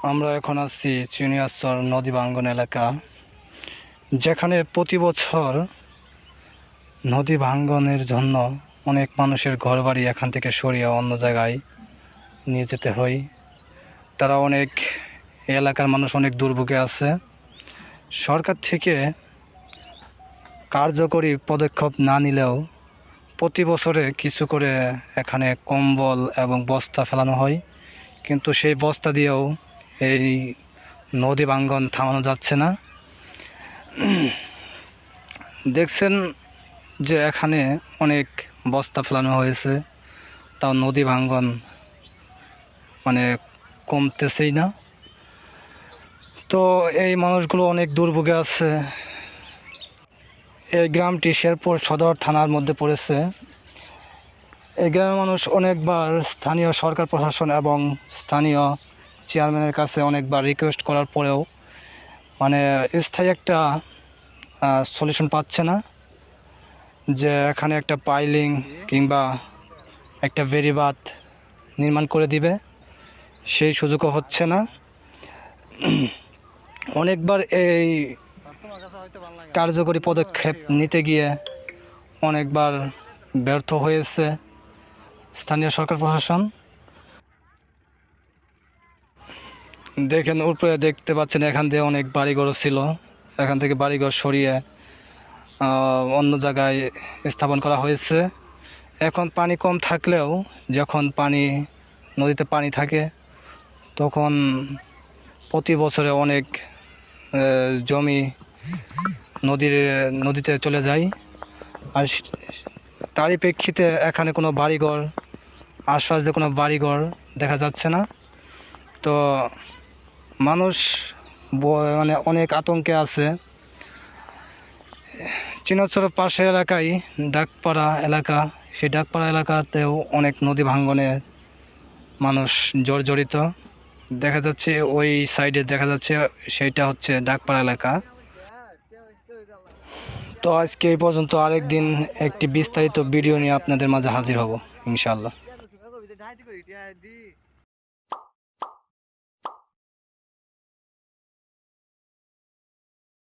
আমরা এখন আছি চিনিয়াচর নদী বাঙ্গন এলাকা, যেখানে প্রতি বছর নদী ভাঙ্গনের জন্য অনেক মানুষের ঘরবাড়ি এখান থেকে সরিয়ে অন্য জায়গায় নিয়ে যেতে হয়। তারা অনেক, এলাকার মানুষ অনেক দুর্ভোগে আছে। সরকার থেকে কার্যকরী পদক্ষেপ না নিলেও প্রতি বছরে কিছু করে এখানে কম্বল এবং বস্তা ফেলানো হয়। কিন্তু সেই বস্তা দিয়েও এই নদী ভাঙ্গন থামানো যাচ্ছে না। দেখছেন যে এখানে অনেক বস্তা ফেলানো হয়েছে, তাও নদী ভাঙ্গন মানে কমতেছেই না। তো এই মানুষগুলো অনেক দুর্ভোগে আছে। এই গ্রামটি শেরপুর সদর থানার মধ্যে পড়েছে। এই গ্রামের মানুষ অনেকবার স্থানীয় সরকার প্রশাসন এবং স্থানীয় চেয়ারম্যানের কাছে অনেকবার রিকোয়েস্ট করার পরেও মানে স্থায়ী একটা সলিউশন পাচ্ছে না। যে এখানে একটা পাইলিং কিংবা একটা বেরিবাদ নির্মাণ করে দিবে, সেই সুযোগও হচ্ছে না। অনেকবার এই কার্যকরী পদক্ষেপ নিতে গিয়ে অনেকবার ব্যর্থ হয়েছে স্থানীয় সরকার প্রশাসন। দেখেন, উপরে দেখতে পাচ্ছেন এখান দিয়ে অনেক বাড়িঘর ছিল। এখান থেকে বাড়িঘর সরিয়ে অন্য জায়গায় স্থাপন করা হয়েছে। এখন পানি কম থাকলেও যখন পানি, নদীতে পানি থাকে, তখন প্রতি বছরে অনেক জমি নদীর, নদীতে চলে যায়। আর তারই প্রেক্ষিতে এখানে কোনো বাড়িঘর, আশপাশ কোনো বাড়িঘর দেখা যাচ্ছে না। তো মানুষ মানে অনেক আতঙ্কে আছে। চিনচরের পাশে এলাকায় ডাকপাড়া এলাকা, সেই ডাকপাড়া এলাকাতেও অনেক নদী ভাঙ্গনে মানুষ জর্জরিত। দেখা যাচ্ছে ওই সাইডে দেখা যাচ্ছে সেইটা হচ্ছে ডাকপাড়া এলাকা। তো আজকে এই পর্যন্ত আরেক দিন একটি বিস্তারিত ভিডিও নিয়ে আপনাদের মাঝে হাজির হব ইনশাল্লাহ